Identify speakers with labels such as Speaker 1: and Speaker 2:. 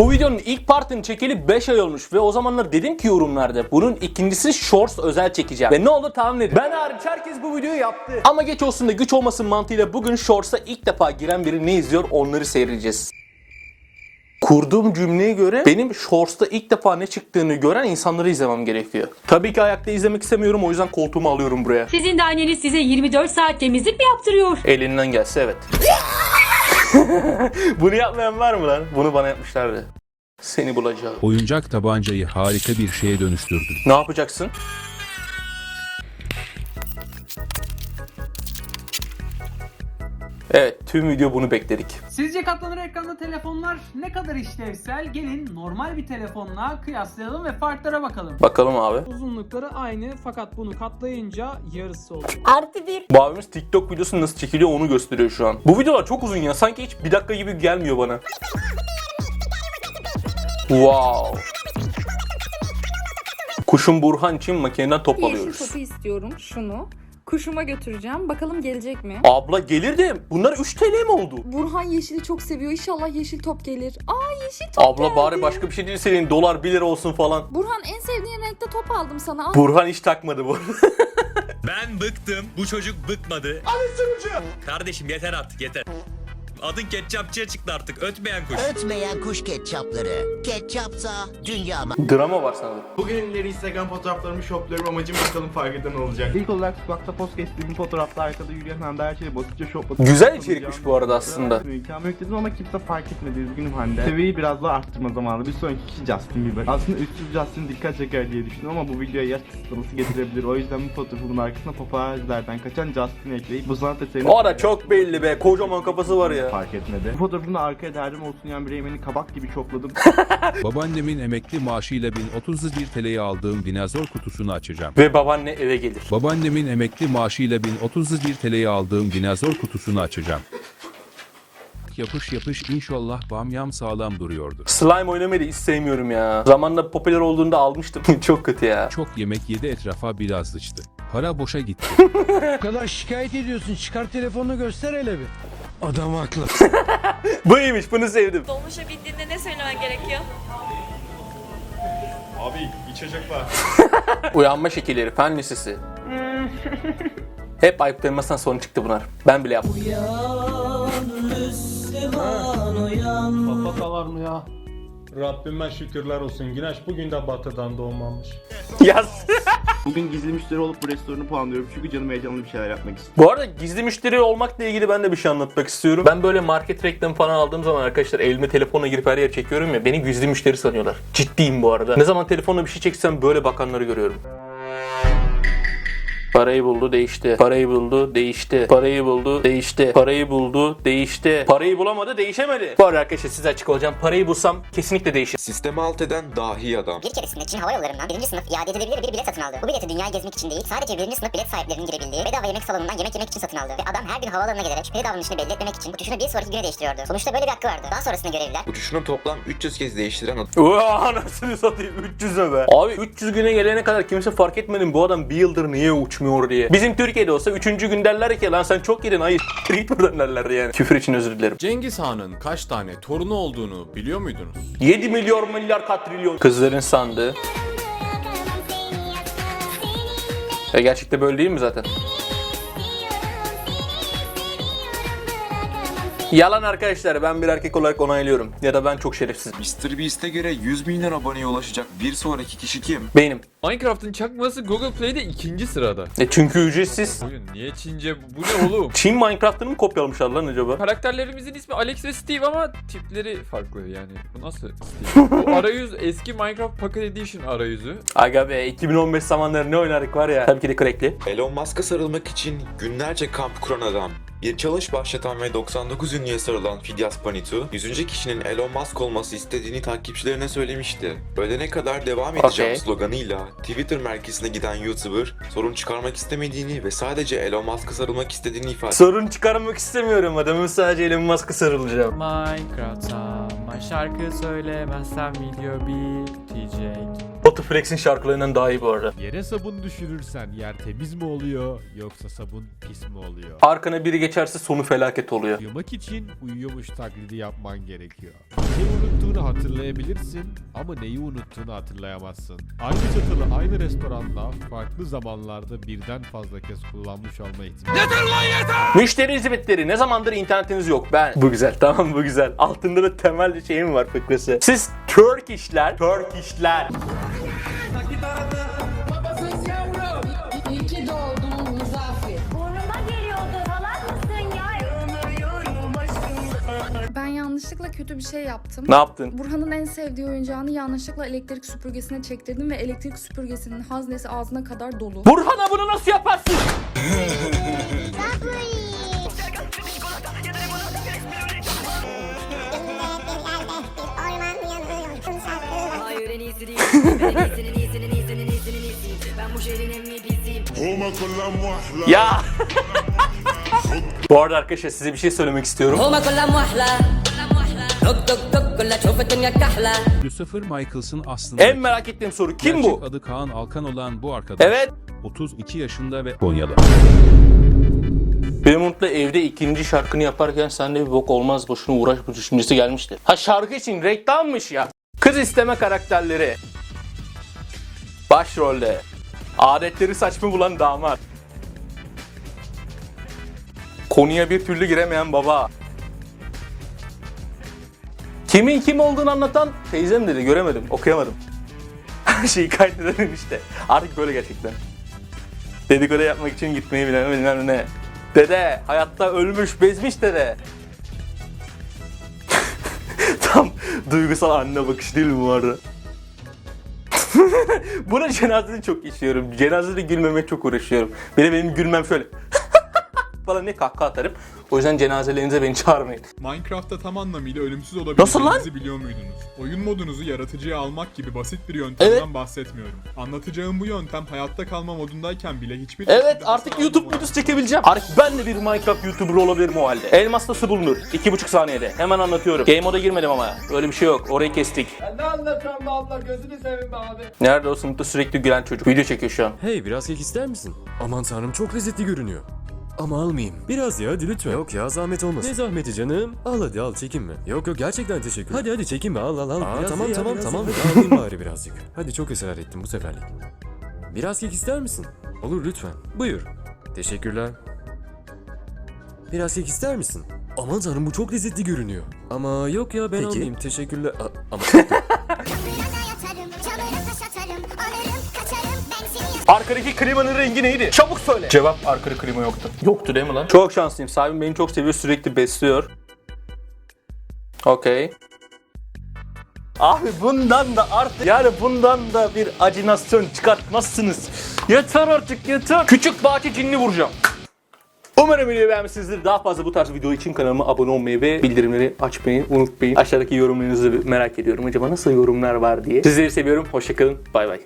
Speaker 1: Bu videonun ilk partını çekeli 5 ay olmuş ve o zamanlar dedim ki yorumlarda bunun ikincisi Shorts özel çekeceğim. Ve ne oldu tahmin edin. Ben hariç herkes bu videoyu yaptı. Ama geç olsun da güç olmasın mantığıyla bugün Shorts'a ilk defa giren biri ne izliyor onları seyredeceğiz. Kurduğum cümleye göre benim Shorts'ta ilk defa ne çıktığını gören insanları izlemem gerekiyor. Tabii ki ayakta izlemek istemiyorum o yüzden koltuğumu alıyorum buraya.
Speaker 2: Sizin de anneniz size 24 saat temizlik mi yaptırıyor?
Speaker 1: Elinden gelse evet. Bunu yapmayan var mı lan? Bunu bana yapmışlardı. Seni bulacağım.
Speaker 3: Oyuncak tabancayı harika bir şeye dönüştürdün.
Speaker 1: Ne yapacaksın? Evet, tüm video bunu bekledik.
Speaker 4: Sizce katlanır ekranlı telefonlar ne kadar işlevsel? Gelin normal bir telefonla kıyaslayalım ve farklara bakalım.
Speaker 1: Bakalım abi.
Speaker 4: Uzunlukları aynı fakat bunu katlayınca yarısı oluyor.
Speaker 2: Artı bir.
Speaker 1: Bu abimiz TikTok videosu nasıl çekiliyor onu gösteriyor şu an. Bu videolar çok uzun ya. Sanki hiç bir dakika gibi gelmiyor bana. Wow. Kuşun Burhan için makineden top
Speaker 5: Yeşil
Speaker 1: alıyoruz.
Speaker 5: topu istiyorum şunu. Kuşuma götüreceğim. Bakalım gelecek mi?
Speaker 1: Abla gelir de bunlar 3 TL mi oldu?
Speaker 5: Burhan yeşili çok seviyor. İnşallah yeşil top gelir. Aa yeşil top
Speaker 1: Abla
Speaker 5: geldi.
Speaker 1: bari başka bir şey değil senin dolar 1 lira olsun falan.
Speaker 5: Burhan en sevdiğin renkte top aldım sana. Al.
Speaker 1: Burhan hiç takmadı bu.
Speaker 6: Ben bıktım. Bu çocuk bıkmadı. Kardeşim yeter artık yeter. Adın ketçapçıya çıktı artık. Ötmeyen kuş.
Speaker 7: Ötmeyen kuş ketçapları. Ketçapsa dünya
Speaker 1: Drama var sanırım.
Speaker 8: Bugünleri Instagram fotoğraflarımı shopluyorum amacım bakalım fark eden olacak. İlk olarak sokakta post kestiğim fotoğrafta arkada yürüyen Hande Erçel'i basitçe shopladım.
Speaker 1: Güzel içerikmiş bu arada aslında.
Speaker 8: Hikâme yükledim ama kimse fark etmedi üzgünüm Hande. Seviyeyi biraz daha arttırma zamanı. Bir sonraki kişi Justin Bieber. Aslında üstsüz Justin dikkat çeker diye düşündüm ama bu videoya yaş kısıtlaması getirebilir. O yüzden bu fotoğrafımın arkasına paparazilerden kaçan Justin'i ekleyip bu sanat eserini...
Speaker 1: O da çok belli be. Kocaman kafası var ya.
Speaker 8: Fark etmedi. Bu fotoğrafımda arkaya derdim olsun yan bir kabak gibi çokladım.
Speaker 3: Babaannemin emekli maaşıyla 1031 TL'ye aldığım dinozor kutusunu açacağım.
Speaker 1: Ve babaanne eve gelir.
Speaker 3: Babaannemin emekli maaşıyla 1031 TL'ye aldığım dinozor kutusunu açacağım. Yapış yapış inşallah bamyam sağlam duruyordu.
Speaker 1: Slime oynamayı da hiç sevmiyorum ya. Zamanla popüler olduğunda almıştım. çok kötü ya.
Speaker 3: Çok yemek yedi etrafa biraz sıçtı. Para boşa gitti.
Speaker 9: kadar şikayet ediyorsun. Çıkar telefonunu göster hele bir. Adam haklı.
Speaker 1: Bu iyiymiş bunu sevdim.
Speaker 10: Dolmuşa bindiğinde ne söylemen gerekiyor?
Speaker 8: Abi içecek var.
Speaker 1: Uyanma şekilleri fen lisesi. Hep ayıplarımızdan sonra çıktı bunlar. Ben bile yaptım.
Speaker 4: Papatalar mı ya?
Speaker 11: Rabbime şükürler olsun. Güneş bugün de batıdan doğmamış.
Speaker 1: Yaz.
Speaker 8: Bugün gizli müşteri olup bu restoranı puanlıyorum çünkü canım heyecanlı bir şeyler yapmak istiyorum.
Speaker 1: Bu arada gizli müşteri olmakla ilgili ben de bir şey anlatmak istiyorum. Ben böyle market reklamı falan aldığım zaman arkadaşlar elime telefonla girip her yere çekiyorum ya beni gizli müşteri sanıyorlar. Ciddiyim bu arada. Ne zaman telefonla bir şey çeksem böyle bakanları görüyorum. Parayı buldu değişti. Parayı buldu değişti. Parayı buldu değişti. Parayı buldu değişti. Parayı bulamadı değişemedi. Bu arada arkadaşlar size açık olacağım. Parayı bulsam kesinlikle değişir.
Speaker 12: Sistemi alt eden dahi adam.
Speaker 7: Bir keresinde Çin Hava Yolları'ndan birinci sınıf iade edilebilir bir bilet satın aldı. Bu bileti dünyayı gezmek için değil, sadece birinci sınıf bilet sahiplerinin girebildiği bedava yemek salonundan yemek yemek için satın aldı. Ve adam her gün havaalanına gelerek şüpheli davranışını belli etmemek için bu tuşunu bir sonraki güne değiştiriyordu. Sonuçta böyle bir hakkı vardı. Daha sonrasında görevliler
Speaker 12: Uçuşunu toplam 300 kez değiştiren adam.
Speaker 1: Oha anasını satayım 300 be. Abi 300 güne gelene kadar kimse fark etmedi bu adam bir yıldır niye uçmuyor diye. Bizim Türkiye'de olsa 3. gün derler ki lan sen çok yedin hayır git buradan derler yani. Küfür için özür dilerim.
Speaker 11: Cengiz Han'ın kaç tane torunu olduğunu biliyor muydunuz?
Speaker 1: 7 milyon milyar katrilyon. Kızların sandığı. E gerçekte böyle değil mi zaten? Yalan arkadaşlar ben bir erkek olarak onaylıyorum. Ya da ben çok şerefsiz.
Speaker 12: Mr. Beast'e göre 100 milyon aboneye ulaşacak bir sonraki kişi kim?
Speaker 1: Benim.
Speaker 11: Minecraft'ın çakması Google Play'de ikinci sırada.
Speaker 1: E çünkü ücretsiz.
Speaker 11: Oyun niye Çince? Bu ne oğlum?
Speaker 1: Çin Minecraft'ını mı kopyalamışlar lan acaba?
Speaker 11: Karakterlerimizin ismi Alex ve Steve ama tipleri farklı yani. Bu nasıl Steve? Bu arayüz eski Minecraft Pocket Edition arayüzü.
Speaker 1: Aga be 2015 zamanları ne oynardık var ya. Tabii ki de crackli.
Speaker 12: Elon Musk'a sarılmak için günlerce kamp kuran adam. Bir challenge başlatan ve 99 ünlüye sarılan Fidyas Panitu, 100. kişinin Elon Musk olması istediğini takipçilerine söylemişti. Ölene kadar devam edeceğim
Speaker 1: Okey.
Speaker 12: sloganıyla Twitter merkezine giden YouTuber, sorun çıkarmak istemediğini ve sadece Elon Musk'a sarılmak istediğini ifade
Speaker 1: Sorun çıkarmak istemiyorum adamın sadece Elon Musk'a sarılacağım.
Speaker 4: Minecraft,
Speaker 11: Ama şarkı söylemezsem video bitecek.
Speaker 1: Batu Flex'in şarkılarından daha iyi bu arada.
Speaker 9: Yere sabun düşürürsen yer temiz mi oluyor yoksa sabun pis mi oluyor?
Speaker 1: Arkana biri geçerse sonu felaket oluyor.
Speaker 9: Uyumak için uyuyormuş taklidi yapman gerekiyor. Neyi unuttuğunu hatırlayabilirsin ama neyi unuttuğunu hatırlayamazsın. Aynı çatalı aynı restoranda farklı zamanlarda birden fazla kez kullanmış olma ihtimali.
Speaker 1: Müşteri hizmetleri ne zamandır internetiniz yok ben. Bu güzel tamam bu güzel. Altında da temel bir şeyim var fıkrası. Siz Turkishler, Turkishler.
Speaker 10: Burnuma
Speaker 5: Ben yanlışlıkla kötü bir şey yaptım.
Speaker 1: Ne yaptın?
Speaker 5: Burhan'ın en sevdiği oyuncağını yanlışlıkla elektrik süpürgesine çektirdim ve elektrik süpürgesinin haznesi ağzına kadar dolu.
Speaker 1: Burhan'a bunu nasıl yaparsın? ya. Bu arada arkadaşlar size bir şey söylemek istiyorum.
Speaker 3: Christopher Michaels'ın aslında
Speaker 1: En merak ettiğim soru kim
Speaker 3: gerçek
Speaker 1: bu?
Speaker 3: adı Kaan Alkan olan bu arkadaş
Speaker 1: Evet.
Speaker 3: 32 yaşında ve Konyalı.
Speaker 1: Benim Umut'la evde ikinci şarkını yaparken sende bir bok olmaz boşuna uğraş bu düşüncesi gelmişti. Ha şarkı için reklammış ya. Kız isteme karakterleri. Başrolde. Adetleri saçma bulan damat. Konuya bir türlü giremeyen baba. Kimin kim olduğunu anlatan teyzem dedi göremedim okuyamadım. Her şeyi kaydedelim işte. Artık böyle gerçekten. Dedikodu yapmak için gitmeyi bilen bilmem ne. Dede hayatta ölmüş bezmiş dede. Tam duygusal anne bakış değil mi bu arada? Buna cenazede çok işiyorum. Cenazede gülmemeye çok uğraşıyorum. Benim benim gülmem şöyle. Falan ne kahkaha atarım. O yüzden cenazelerinize beni çağırmayın.
Speaker 13: Minecraft'ta tam anlamıyla ölümsüz olabileceğinizi biliyor muydunuz? Oyun modunuzu yaratıcıya almak gibi basit bir yöntemden
Speaker 1: Evet.
Speaker 13: bahsetmiyorum. Anlatacağım bu yöntem hayatta kalma modundayken bile hiçbir
Speaker 1: Evet artık YouTube videosu çekebileceğim. Artık ben de bir Minecraft YouTuber olabilirim o halde. Elmas nasıl bulunur? 2,5 saniyede. Hemen anlatıyorum. Game moda girmedim ama. Öyle bir şey yok. Orayı kestik.
Speaker 11: Ne anlatıyorsun be abla gözünü seveyim be abi.
Speaker 1: Nerede o sınıfta sürekli gülen çocuk? Video çekiyor şu an.
Speaker 14: Hey biraz kek ister misin? Aman tanrım çok lezzetli görünüyor. Ama almayayım. Biraz ya hadi lütfen. Yok ya zahmet olmasın. Ne zahmeti canım? Al hadi al çekinme. Yok yok gerçekten teşekkür Hadi hadi çekinme al al al. Aa, tamam tamam tamam. Hadi alayım bari birazcık. Hadi çok ısrar ettim bu seferlik. Biraz kek ister misin? Olur lütfen. Buyur. Teşekkürler. Biraz kek ister misin? Aman tanrım bu çok lezzetli görünüyor. Ama yok ya ben almayayım teşekkürler. A- ama
Speaker 1: Arkadaki klimanın rengi neydi? Çabuk söyle. Cevap arkada klima yoktu. Yoktu değil mi lan? Çok şanslıyım. Sahibim beni çok seviyor. Sürekli besliyor. Okey. Abi bundan da artık yani bundan da bir acınasyon çıkartmazsınız. Yeter artık yeter. Küçük bahçe cinni vuracağım. Umarım videoyu beğenmişsinizdir. Daha fazla bu tarz video için kanalıma abone olmayı ve bildirimleri açmayı unutmayın. Aşağıdaki yorumlarınızı merak ediyorum. Acaba nasıl yorumlar var diye. Sizleri seviyorum. Hoşçakalın. Bay bay.